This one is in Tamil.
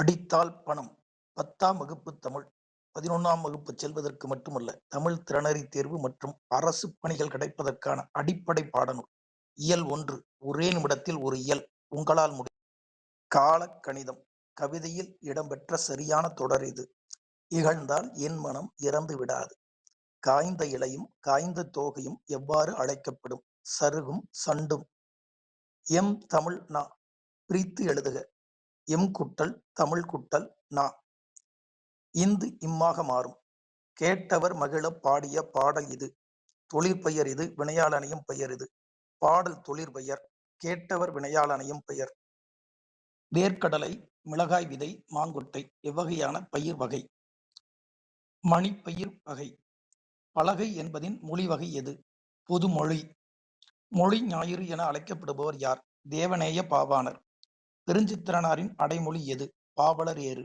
படித்தால் பணம். பத்தாம் வகுப்பு தமிழ். பதினொன்றாம் வகுப்பு செல்வதற்கு மட்டுமல்ல தமிழ் திறனறி தேர்வு மற்றும் அரசு பணிகள் கிடைப்பதற்கான அடிப்படை பாடநூல். இயல் ஒன்று. ஒரே நிமிடத்தில் ஒரு இயல். உங்களால் முடி கால கணிதம். கவிதையில் இடம்பெற்ற சரியான தொடர் இது. இகழ்ந்தால் என் மனம் இறந்து விடாது. காய்ந்த இலையும் காய்ந்த தோகையும் எவ்வாறு அழைக்கப்படும்? சருகும் சண்டும். எம் தமிழ் நா. பிரித்து எழுதுக. எம் குட்டல் தமிழ் குட்டல் நா. இந்து இம்மாக மாறும். கேட்டவர் மகிழப் பாடிய பாடல் இது. தொழிற்பெயர் இது வினையாளனையும் பெயர் இது. பாடல் தொழிற்பெயர் கேட்டவர் வினையாளனையும் பெயர். வேர்க்கடலை மிளகாய் விதை மாங்கொட்டை எவ்வகையான பயிர் வகை. மணிப்பயிர் வகை. பலகை என்பதின் மொழி வகை எது? பொதுமொழி. மொழி ஞாயிறு என அழைக்கப்படுபவர் யார்? தேவநேய பாவாணர். பெருஞ்சித்திரனாரின் அடைமொழி எது? பாவலர் ஏறு.